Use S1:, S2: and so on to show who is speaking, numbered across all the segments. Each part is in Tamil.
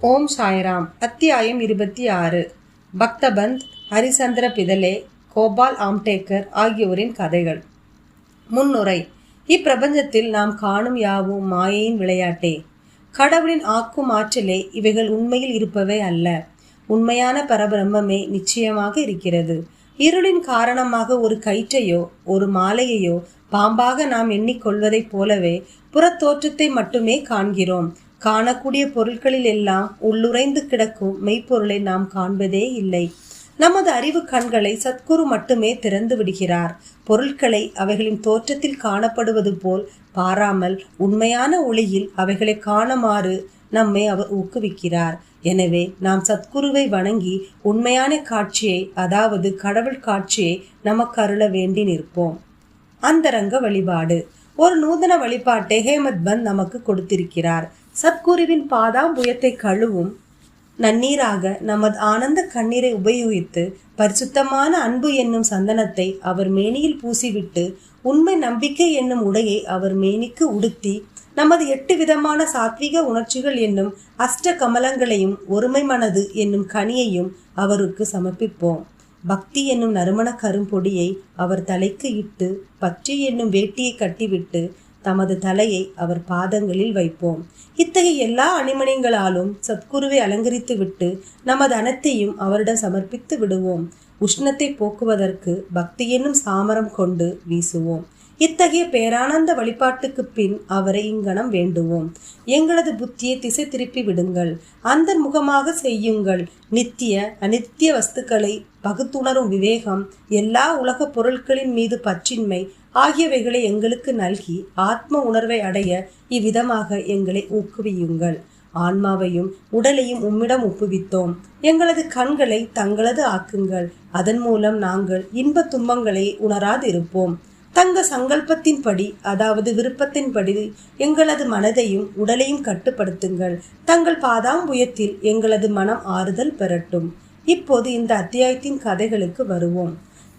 S1: ஓம் சாய்ராம் அத்தியாயம் இருபத்தி ஆறு. பக்தபந்த் ஹரிசந்திர பிதலே கோபால் ஆம்டேக்கர் ஆகியோரின் கதைகள். முன்னுரை இப்பிரபஞ்சத்தில் நாம் காணும் யாவும் மாயையின் விளையாட்டே. கடவுளின் ஆக்கும் ஆற்றலே இவைகள் உண்மையில் இருப்பவை அல்ல. உண்மையான பரபிரம்மமே நிச்சயமாக இருக்கிறது. இருளின் காரணமாக ஒரு கயிற்றையோ ஒரு மாலையையோ பாம்பாக நாம் எண்ணிக்கொள்வதைப் போலவே புறத்தோற்றத்தை மட்டுமே காண்கிறோம். காணக்கூடிய பொருட்களில் எல்லாம் உள்ளுரைந்து கிடக்கும் மெய்ப்பொருளை நாம் காண்பதே இல்லை. நமது அறிவு கண்களை சத்குரு மட்டுமே திறந்து விடுகிறார். பொருட்களை அவைகளின் தோற்றத்தில் காணப்படுவது போல் பாராமல் உண்மையான ஒளியில் அவைகளை காணுமாறு நம்மை அவர் ஊக்குவிக்கிறார். எனவே நாம் சத்குருவை வணங்கி உண்மையான காட்சியை அதாவது கடவுள் காட்சியை நமக்கு அருள வேண்டி நிற்போம். அந்தரங்க வழிபாடு. ஒரு நூதன வழிபாட்டை ஹேமத் பந்த் நமக்கு கொடுத்திருக்கிறார். சத்குருவின் பாதாம்புயத்தை கழுவும் நன்னீராக நமது ஆனந்த கண்ணீரை உபயோகித்து பரிசுத்தமான அன்பு என்னும் சந்தனத்தை அவர் மேனியில் பூசிவிட்டு உண்மை நம்பிக்கை என்னும் உடையை அவர் மேனிக்கு உடுத்தி நமது எட்டு விதமான சாத்விக உணர்ச்சிகள் என்னும் அஷ்ட கமலங்களையும் ஒருமை மனது என்னும் கனியையும் அவருக்கு சமர்ப்பிப்போம். பக்தி என்னும் நறுமண கரும்பொடியை அவர் தலைக்கு இட்டு பற்றி என்னும் வேட்டியை கட்டிவிட்டு தமது தலையை அவர் பாதங்களில் வைப்போம். இத்தகைய எல்லா அணிமணிகளாலும் சத்குருவை அலங்கரித்து விட்டு நமது அனைத்தையும் அவரிடம் சமர்ப்பித்து விடுவோம். உஷ்ணத்தை போக்குவதற்கு பக்தி என்னும் சாமரம் கொண்டு வீசுவோம். இத்தகைய பேரானந்த வழிபாட்டுக்கு பின் அவரை இங்கனம் வேண்டுவோம். எங்களது புத்தியை திசை திருப்பி விடுங்கள். அந்த முகமாக செய்யுங்கள். நித்திய அனித்திய வஸ்துக்களை பகுத்துணரும் விவேகம் எல்லா உலக பொருட்களின் மீது பற்றின்மை ஆகியவைகளை எங்களுக்கு நல்கி ஆத்ம உணர்வை அடைய இவ்விதமாக எங்களை ஊக்குவியுங்கள். ஆன்மாவையும் உடலையும் உம்மிடம் ஒப்புவித்தோம். எங்களது கண்களை தங்களது ஆக்குங்கள். அதன் மூலம் நாங்கள் இன்ப துன்பங்களை உணராதிருப்போம். தங்க சங்கல்பத்தின்படி அதாவது விருப்பத்தின்படி எங்களது மனதையும் உடலையும் கட்டுப்படுத்துங்கள். தங்கள் பாதாம்புயத்தில் எங்களது மனம் ஆறுதல் பெறட்டும். இப்போது இந்த அத்தியாயத்தின் கதைகளுக்கு வருவோம்.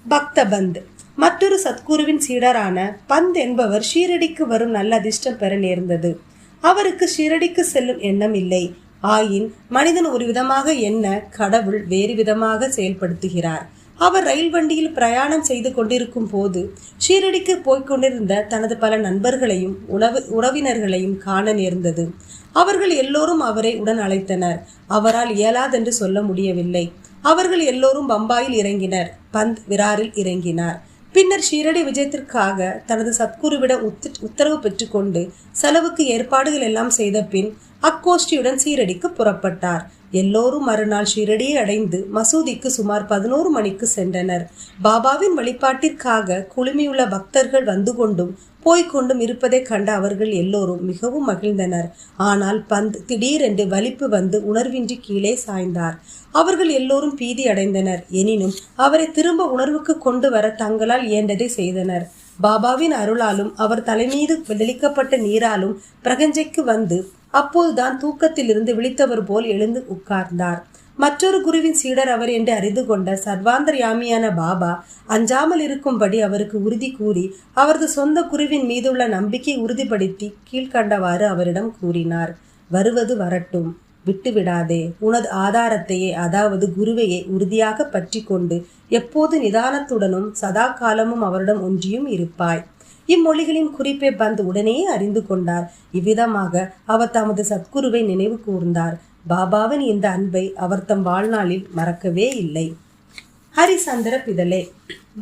S1: பக்தபந்த். மற்றொரு சத்குருவின் சீடரான பந்த் என்பவர் ஷீரடிக்கு வரும் நல்ல அதிர்ஷ்டம் பெற நேர்ந்தது. அவருக்கு ஷீரடிக்கு செல்லும் எண்ணம் இல்லை. ஆயின் மனிதன் ஒரு விதமாக எண்ண கடவுள் வேறு விதமாக செயல்படுத்துகிறார். அவர் ரயில் வண்டியில் பிரயாணம் செய்து கொண்டிருக்கும் போது ஷீரடிக்கு போய்கொண்டிருந்த தனது பல நண்பர்களையும் உணவு உறவினர்களையும் காண நேர்ந்தது. அவர்கள் எல்லோரும் அவரை உடன் அழைத்தனர். அவரால் இயலாதென்று சொல்ல முடியவில்லை. அவர்கள் எல்லோரும் பம்பாயில் இறங்கினர். பந்த் விராரில் இறங்கினார். பின்னர் ஷீரடி விஜயத்திற்காக தனது சத்குருவிடம் உத்து உத்தரவு பெற்றுக்கொண்டு செலவுக்கு ஏற்பாடுகள் எல்லாம் செய்த பின் அக்கோஷ்டியுடன் சீரடிக்கு புறப்பட்டார். எல்லோரும் மறுநாள் ஷிரடியை அடைந்து மசூதிக்கு சுமார் பதினோரு மணிக்கு சென்றனர். பாபாவின் வழிபாட்டிற்காக குழுமியுள்ள பக்தர்கள் வந்து கொண்டும் போய்கொண்டும் இருப்பதைக் கண்ட அவர்கள் எல்லோரும் மிகவும் மகிழ்ந்தனர். ஆனால் பந்த் திடீரென்று வலிப்பு வந்து உணர்வின்றி கீழே சாய்ந்தார். அவர்கள் எல்லோரும் பீதி அடைந்தனர் எனினும் அவரை திரும்ப உணர்வுக்கு கொண்டு வர தங்களால் இயன்றதை செய்தனர். பாபாவின் அருளாலும் அவர் தலைமீது தெளிக்கப்பட்ட நீராலும் பிரகஞ்சைக்கு வந்து அப்போதுதான் தூக்கத்திலிருந்து விழித்தவர் போல் எழுந்து உட்கார்ந்தார். மற்றொரு குருவின் சீடர் அவர் என்று அறிந்து கொண்ட சர்வாந்தர்யாமியான பாபா அஞ்சாமல் இருக்கும்படி அவருக்கு உறுதி கூறி அவரது சொந்த குருவின் மீதுள்ள நம்பிக்கை உறுதிப்படுத்தி கீழ்கண்டவாறு அவரிடம் கூறினார். வருவது வரட்டும். விட்டுவிடாதே. உனது ஆதாரத்தையே அதாவது குருவையே உறுதியாக பற்றி கொண்டு எப்போது நிதானத்துடனும் சதா காலமும் அவரிடம் ஒன்றியும் இருப்பாய். இம்மொழிகளின் குறிப்பை பந்த் உடனே அறிந்து கொண்டார். இவ்விதமாக அவர் தமது சத்குருவை நினைவு கூர்ந்தார். பாபாவின் இந்த அன்பை அவர் தம் வாழ்நாளில் மறக்கவே இல்லை. ஹரிசந்திர பிதலே.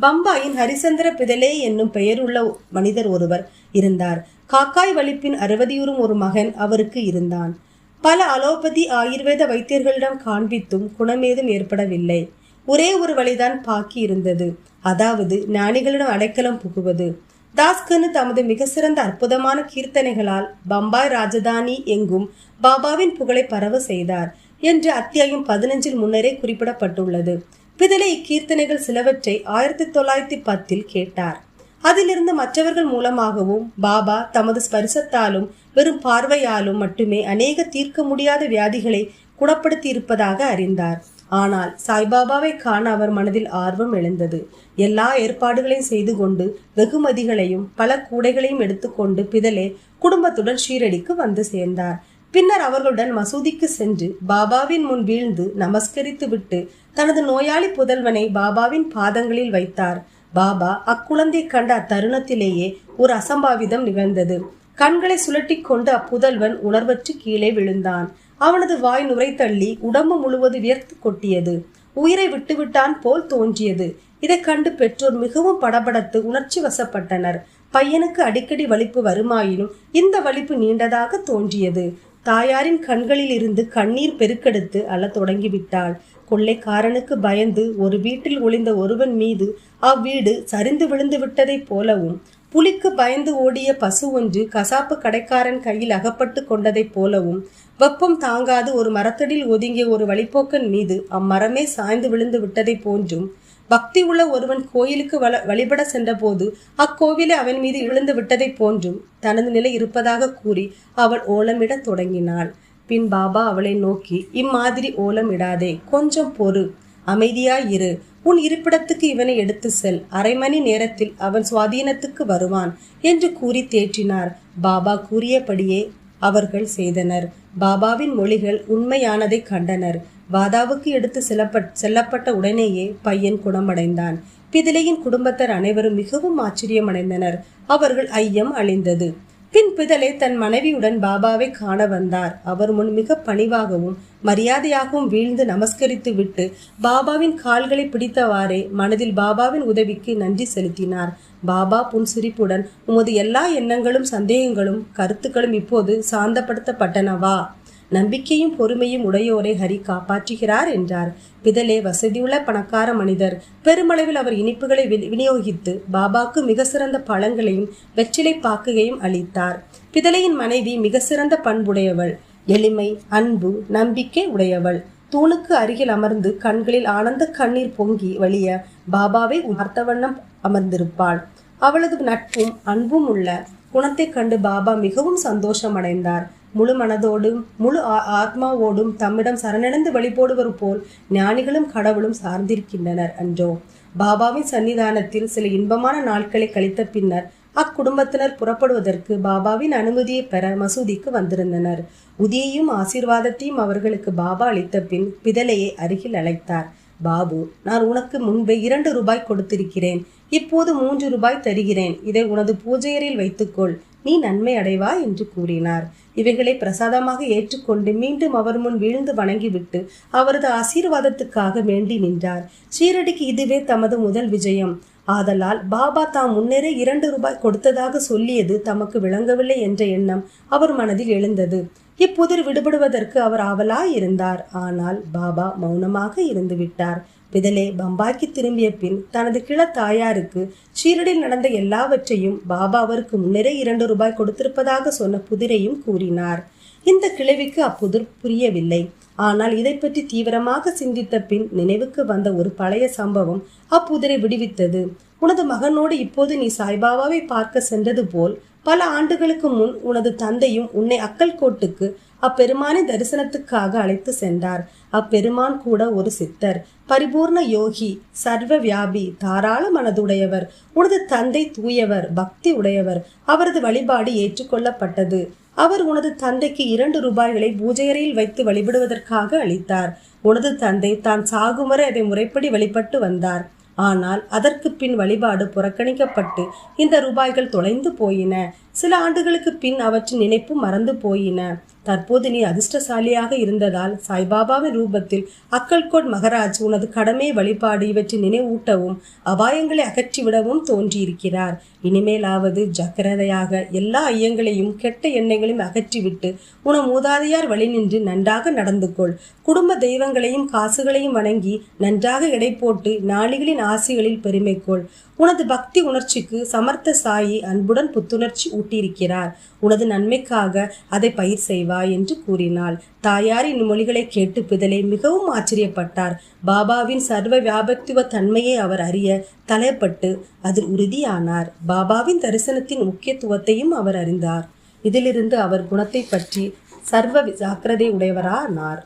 S1: பம்பாயின் ஹரிசந்திர பிதலே என்னும் பெயருள்ள மனிதர் ஒருவர் இருந்தார். காக்காய் வலிப்பின் அறுவதியூரும் ஒரு மகன் அவருக்கு இருந்தான். பல அலோபதி ஆயுர்வேத வைத்தியர்களிடம் காண்பித்தும் குணமேதும் ஏற்படவில்லை. ஒரே ஒரு வழிதான் பாக்கி இருந்தது. அதாவது ஞானிகளிடம் அடைக்கலம் புகுவது. தாஸ்கனு தமது மிக சிறந்த அற்புதமான கீர்த்தனைகளால் பம்பாய் ராஜதானி எங்கும் பாபாவின் புகழை பரவ செய்தார் என்று அத்தியாயம் பதினஞ்சில் முன்னரே குறிப்பிடப்பட்டுள்ளது. பிதலை இக்கீர்த்தனைகள் சிலவற்றை ஆயிரத்தி தொள்ளாயிரத்தி பத்தில் கேட்டார். அதிலிருந்து மற்றவர்கள் மூலமாகவும் பாபா தமது ஸ்பரிசத்தாலும் வெறும் பார்வையாலும் மட்டுமே அநேக தீர்க்க முடியாத வியாதிகளை குணப்படுத்தி இருப்பதாக அறிந்தார். ஆனால் சாய்பாபாவை காண அவர் மனதில் ஆர்வம் எழுந்தது. எல்லா ஏற்பாடுகளையும் செய்து கொண்டு வெகுமதிகளையும் பல கூடைகளையும் எடுத்துக்கொண்டு பிதலே குடும்பத்துடன் ஷீரடிக்கு வந்து சேர்ந்தார். பின்னர் அவர்களுடன் மசூதிக்கு சென்று பாபாவின் முன் வீழ்ந்து நமஸ்கரித்து விட்டு தனது நோயாளி புதல்வனை பாபாவின் பாதங்களில் வைத்தார். பாபா அக்குழந்தை கண்ட அத்தருணத்திலேயே ஒரு அசம்பாவிதம் நிகழ்ந்தது. கண்களை சுழட்டிக் கொண்டு அப்புதல்வன் உணர்வற்று கீழே விழுந்தான். அவனது வாய் நுரை தள்ளி உடம்பு முழுவது வியர்த்து கொட்டியது. உயிரை விட்டுவிட்டான் போல் தோன்றியது. இதைக் கண்டு பெற்றோர் மிகவும் படபடத்து உணர்ச்சி வசப்பட்டனர். பையனுக்கு அடிக்கடி வலிப்பு வருமாயினும் இந்த வலிப்பு நீண்டதாக தோன்றியது. தாயாரின் கண்களில் இருந்து கண்ணீர் பெருக்கெடுத்து அழத் தொடங்கிவிட்டாள். கொள்ளைக்காரனுக்கு பயந்து ஒரு வீட்டில் ஒளிந்த ஒருவன் மீது அவ்வீடு சரிந்து விழுந்து விட்டதைப் போலவும் புலிக்கு பயந்து ஓடிய பசு ஒன்று கசாப்பு கடைக்காரன் கையில் அகப்பட்டு கொண்டதைப் போலவும் வெப்பம் தாங்காது ஒரு மரத்தடியில் ஒதுங்கிய ஒரு வழிப்போக்கன் மீது அம்மரமே சாய்ந்து விழுந்து விட்டதைப் போன்றும் பக்தி உள்ள ஒருவன் கோயிலுக்கு வள வழிபட சென்றபோது அக்கோவிலை அவன் மீது விழுந்து விட்டதைப் போன்றும் தனது நிலை இருப்பதாக கூறி அவள் ஓலமிடத் தொடங்கினாள். பின் பாபா அவளை நோக்கி இம்மாதிரி ஓலமிடாதே கொஞ்சம் பொறு அமைதியாய் இரு. உன் இருப்பிடத்துக்கு இவனை எடுத்து செல். அரை மணி நேரத்தில் அவன் சுவாதீனத்துக்கு வருவான் என்று கூறி தேற்றினார். பாபா கூறியபடியே அவர்கள் செய்தனர். பாபாவின் மொழிகள் உண்மையானதை கண்டனர். வாதாவுக்கு எடுத்து செல்லப்பட் செல்லப்பட்ட உடனேயே பையன் குணமடைந்தான். பிதிலையின் குடும்பத்தர் அனைவரும் மிகவும் ஆச்சரியமடைந்தனர். அவர்கள் ஐயம் அழிந்தது. பின் பிதலை தன் மனைவியுடன் பாபாவை காண வந்தார். அவர் முன் மிக பணிவாகவும் மரியாதையாகவும் வீழ்ந்து நமஸ்கரித்து விட்டு பாபாவின் கால்களை பிடித்தவாறே மனதில் பாபாவின் உதவிக்கு நன்றி செலுத்தினார். பாபா புன்சிரிப்புடன் உமது எல்லா எண்ணங்களும் சந்தேகங்களும் கருத்துக்களும் இப்போது சாந்தப்படுத்தப்பட்டனவா? நம்பிக்கையும் பொறுமையும் உடையோரை ஹரி காப்பாற்றுகிறார் என்றார். பிதலே வசதியுள்ள பணக்கார மனிதர். பெருமளவில் அவர் இனிப்புகளை வி- விநியோகித்து பாபாக்கு மிக சிறந்த பழங்களையும் வெற்றிலை பாக்குகையும் அளித்தார். பிதலையின் மனைவி மிக சிறந்த பண்புடையவள். எளிமை அன்பு நம்பிக்கை உடையவள். தூணுக்கு அருகில் அமர்ந்து கண்களில் ஆனந்த கண்ணீர் பொங்கி வழிய பாபாவை உணர்த்த வண்ணம் அமர்ந்திருப்பாள். அவளது நட்பும் அன்பும் உள்ள குணத்தைக் கண்டு பாபா மிகவும் சந்தோஷமடைந்தார். முழு மனதோடும் முழு ஆ- ஆத்மாவோடும் தம்மிடம் சரணடைந்து வழிபோடுவர் போல் ஞானிகளும் கடவுளும் சார்ந்திருக்கின்றனர் அன்றோ. பாபாவின் சன்னிதானத்தில் சில இன்பமான நாட்களை கழித்த பின்னர் அக்குடும்பத்தினர் புறப்படுவதற்கு பாபாவின் அனுமதியை பெற மசூதிக்கு வந்திருந்தனர். உதியையும் ஆசீர்வாதத்தையும் அவர்களுக்கு பாபா அளித்த பின் பிதலையை அருகில் அழைத்தார். பாபு நான் உனக்கு முன்பே இரண்டு ரூபாய் கொடுத்திருக்கிறேன். இப்போது மூன்று ரூபாய் தருகிறேன். இதை உனது பூஜையரில் வைத்துக்கொள். நீ நன்மை அடைவாய் என்று கூறினார். இவைகளை பிரசாதமாக ஏற்றுக்கொண்டு மீண்டும் அவர் முன் வீழ்ந்து வணங்கிவிட்டு அவரது ஆசீர்வாதத்துக்காக வேண்டி நின்றார். ஷீரடிக்கு இதுவே தமது முதல் விஜயம். ஆதலால் பாபா தாம் முன்னரே இரண்டு ரூபாய் கொடுத்ததாக சொல்லியது தமக்கு விளங்கவில்லை என்ற எண்ணம் அவர் மனதில் எழுந்தது. இப்புதிர் விடுபடுவதற்கு அவர் ஆவலாய் இருந்தார் ஆனால் பாபா மௌனமாக இருந்து விட்டார் பிதலே பம்பாய்க்கு திரும்பிய பின் தனது கிள தாயாருக்கு ஷீரடியில் நடந்த எல்லாவற்றையும் பாபா அவருக்கு முன்னரே இரண்டு ரூபாய் கொடுத்திருப்பதாக சொன்ன புதிரையும் கூறினார். இந்த கிழவிக்கு அப்புதிர் புரியவில்லை. ஆனால் இதை பற்றி தீவிரமாக சிந்தித்த பின் நினைவுக்கு வந்த ஒரு பழைய சம்பவம் அப்புதிரை விடுவித்தது. உனது மகனோடு இப்போது நீ சாய்பாபாவை பார்க்க சென்றது போல் பல ஆண்டுகளுக்கு முன் உனது தந்தையும் உன்னை அக்கல் கோட்டுக்கு அப்பெருமானை தரிசனத்துக்காக அழைத்து சென்றார். அப்பெருமான் கூட ஒரு சித்தர். பரிபூர்ண யோகி சர்வ வியாபி தாராள மனதுடையவர். உனது தந்தை தூயவர் பக்தி உடையவர். அவரது வழிபாடு ஏற்றுக்கொள்ளப்பட்டது. அவர் உனது தந்தைக்கு இரண்டு ரூபாய்களை பூஜையறையில் வைத்து வழிபடுவதற்காக அளித்தார். உனது தந்தை தான் சாகும் வரை அதை முறைப்படி வழிபட்டு வந்தார். ஆனால் அதற்கு பின் வழிபாடு புறக்கணிக்கப்பட்டு இந்த ரூபாய்கள் தொலைந்து போயின. சில ஆண்டுகளுக்கு பின் அவற்றின் நினைப்பு மறந்து போயின. தற்போது நீ அதிர்ஷ்டசாலியாக இருந்ததால் சாய்பாபாவின் ரூபத்தில் அக்கல்கோட் மகராஜ் உனது கடமை வழிபாடு இவற்றை நினைவூட்டவும் அபாயங்களை அகற்றிவிடவும் தோன்றியிருக்கிறார். இனிமேலாவது ஜக்கிரதையாக எல்லா ஐயங்களையும் கெட்ட எண்ணங்களையும் அகற்றிவிட்டு உன மூதாதையார் வழி நின்று நன்றாக நடந்து கொள். குடும்ப தெய்வங்களையும் காசுகளையும் வணங்கி நன்றாக எடை போட்டு நாளிகளின் ஆசிகளில் பெருமை கொள். உனது பக்தி உணர்ச்சிக்கு சமர்த்த சாயி அன்புடன் புத்துணர்ச்சி ஊட்டியிருக்கிறார். உனது நன்மைக்காக அதை பயிர் செய்வாய் என்று கூறினாள். தாயாரின் மொழிகளை கேட்டு பிதலை மிகவும் ஆச்சரியப்பட்டார். பாபாவின் சர்வ வியாபத்துவ தன்மையை அவர் அறிய தலைப்பட்டு அதில் உறுதியானார். பாபாவின் தரிசனத்தின் முக்கியத்துவத்தையும் அவர் அறிந்தார். இதிலிருந்து அவர் குணத்தை பற்றி சர்வ ஜாக்கிரதை உடையவரானார்.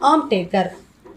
S1: ஆம்டேக்கர்.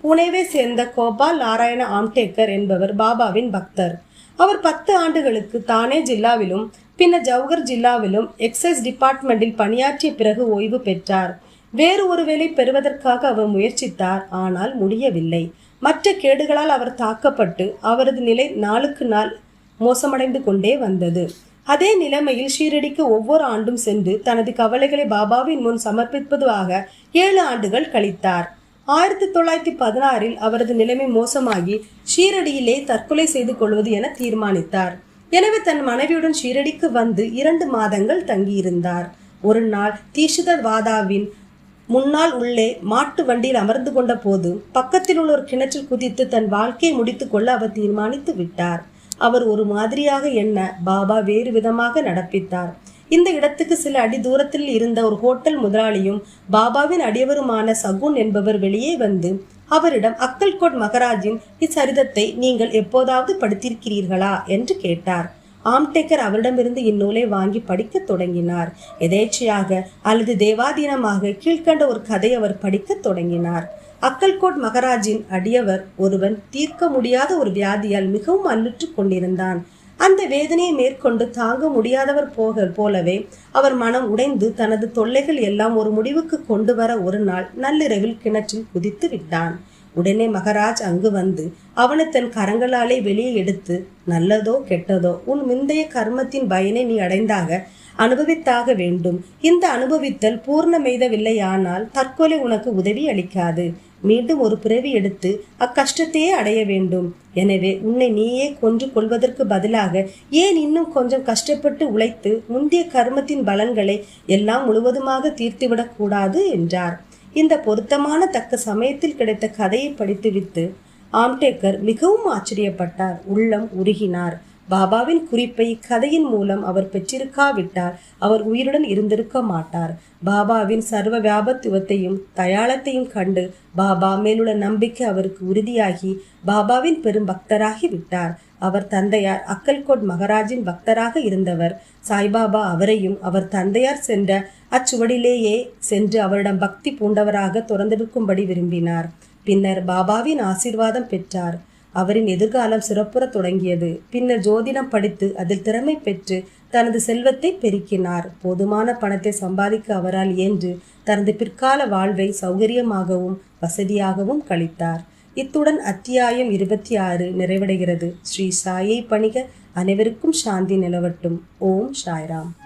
S1: புனேவை சேர்ந்த கோபால் நாராயண ஆம்டேக்கர் என்பவர் பாபாவின் பக்தர். அவர் பத்து ஆண்டுகளுக்கு தானே ஜில்லாவிலும் பின்னர் ஜவஹர் ஜில்லாவிலும் எக்ஸைஸ் டிபார்ட்மெண்டில் பணியாற்றிய பிறகு ஓய்வு பெற்றார். வேறு ஒரு வேலை பெறுவதற்காக அவர் முயற்சித்தார் ஆனால் முடியவில்லை. மற்ற கேடுகளால் அவர் தாக்கப்பட்டு அவரது நிலை நாளுக்கு நாள் மோசமடைந்து கொண்டே வந்தது. அதே நிலைமையில் ஷீரடிக்கு ஒவ்வொரு ஆண்டும் சென்று தனது கவலைகளை பாபாவின் முன் சமர்ப்பிப்பதாக ஏழு ஆண்டுகள் கழித்தார். ஆயிரத்தி தொள்ளாயிரத்தி பதினாறில் அவரது நிலைமை மோசமாகி ஷீரடியிலே தற்கொலை செய்து கொள்வது என தீர்மானித்தார். எனவே தன் மனைவியுடன் ஷீரடிக்கு வந்து இரண்டு மாதங்கள் தங்கியிருந்தார். ஒரு நாள் தீஷிதர் வாதாவின் முன்னால் உள்ளே மாட்டு வண்டியில் அமர்ந்து கொண்ட போது பக்கத்தில் உள்ள ஒரு கிணற்றில் குதித்து தன் வாழ்க்கையை முடித்துக் கொள்ள அவர் தீர்மானித்து விட்டார். அவர் ஒரு மாதிரியாக எண்ண பாபா வேறு விதமாக நடப்பித்தார். இந்த இடத்துக்கு சில அடி தூரத்தில் இருந்த ஒரு ஹோட்டல் முதலாளியும் பாபாவின் அடியவருமான சகுன் என்பவர் வெளியே வந்து அவரிடம் அக்கல்கோட் மகராஜின் இச்சரிதத்தை நீங்கள் எப்போதாவது படித்திருக்கிறீர்களா? என்று கேட்டார். ஆம்டேக்கர் அவரிடமிருந்து இந்நூலை வாங்கி படிக்கத் தொடங்கினார். எதேச்சையாக அல்லது தேவாதீனமாக கீழ்கண்ட ஒரு கதை அவர் படிக்கத் தொடங்கினார். அக்கல்கோட் மகராஜின் அடியவர் ஒருவன் தீர்க்க முடியாத ஒரு வியாதியால் மிகவும் அல்லுற்று கொண்டிருந்தான். அந்த வேதனையை மேற்கொண்டு தாங்க முடியாதவர் போக போலவே அவர் மனம் உடைந்து தனது தொல்லைகள் எல்லாம் ஒரு முடிவுக்கு கொண்டு வர ஒரு நாள் நள்ளிரவில் கிணற்றில் குதித்து விட்டான். உடனே மகராஜ் அங்கு வந்து அவனை தன் கரங்களாலே வெளியே எடுத்து நல்லதோ கெட்டதோ உன் முந்தைய கர்மத்தின் பயனை நீ அடைந்தாக அனுபவித்தாக வேண்டும். இந்த அனுபவித்தல் பூர்ணமெய்தவில்லையானால் தற்கொலை உனக்கு உதவி அளிக்காது. மீண்டும் ஒரு பிறவி எடுத்து அக்கஷ்டத்தையே அடைய வேண்டும். எனவே உன்னை நீயே கொன்று கொள்வதற்கு பதிலாக ஏன் இன்னும் கொஞ்சம் கஷ்டப்பட்டு உழைத்து முந்தைய கர்மத்தின் பலன்களை எல்லாம் முழுவதுமாக தீர்த்துவிடக் கூடாது என்றார். இந்த பொருத்தமான தக்க சமயத்தில் கிடைத்த கதையை படித்துவிட்டு ஆம்டேக்கர் மிகவும் ஆச்சரியப்பட்டார். உள்ளம் உருகினார். பாபாவின் குறிப்பை கதையின் மூலம் அவர் பெற்றிருக்காவிட்டால் அவர் உயிருடன் இருந்திருக்க மாட்டார். பாபாவின் சர்வ வியாபத்துவத்தையும் தயாளத்தையும் கண்டு பாபா மேலுள்ள நம்பிக்கை அவருக்கு உறுதியாகி பாபாவின் பெரும் பக்தராகி விட்டார். அவர் தந்தையார் அக்கல்கோட் மகராஜின் பக்தராக இருந்தவர். சாய்பாபா அவரையும் அவர் தந்தையார் சென்ற அச்சுவடிலேயே சென்று அவரிடம் பக்தி பூண்டவராக திறந்தெடுக்கும்படி விரும்பினார். பின்னர் பாபாவின் ஆசிர்வாதம் பெற்றார். அவரின் எதிர்காலம் சிறப்புற தொடங்கியது. பின்னர் ஜோதிடம் படித்து அதில் திறமை பெற்று தனது செல்வத்தை பெருக்கினார். போதுமான பணத்தை சம்பாதிக்க அவரால் இயன்று தனது பிற்கால வாழ்வை சௌகரியமாகவும் வசதியாகவும் கழித்தார். இத்துடன் அத்தியாயம் இருபத்தி ஆறு நிறைவடைகிறது. ஸ்ரீ சாயை பணிக அனைவருக்கும் சாந்தி நிலவட்டும். ஓம் சாய்ராம்.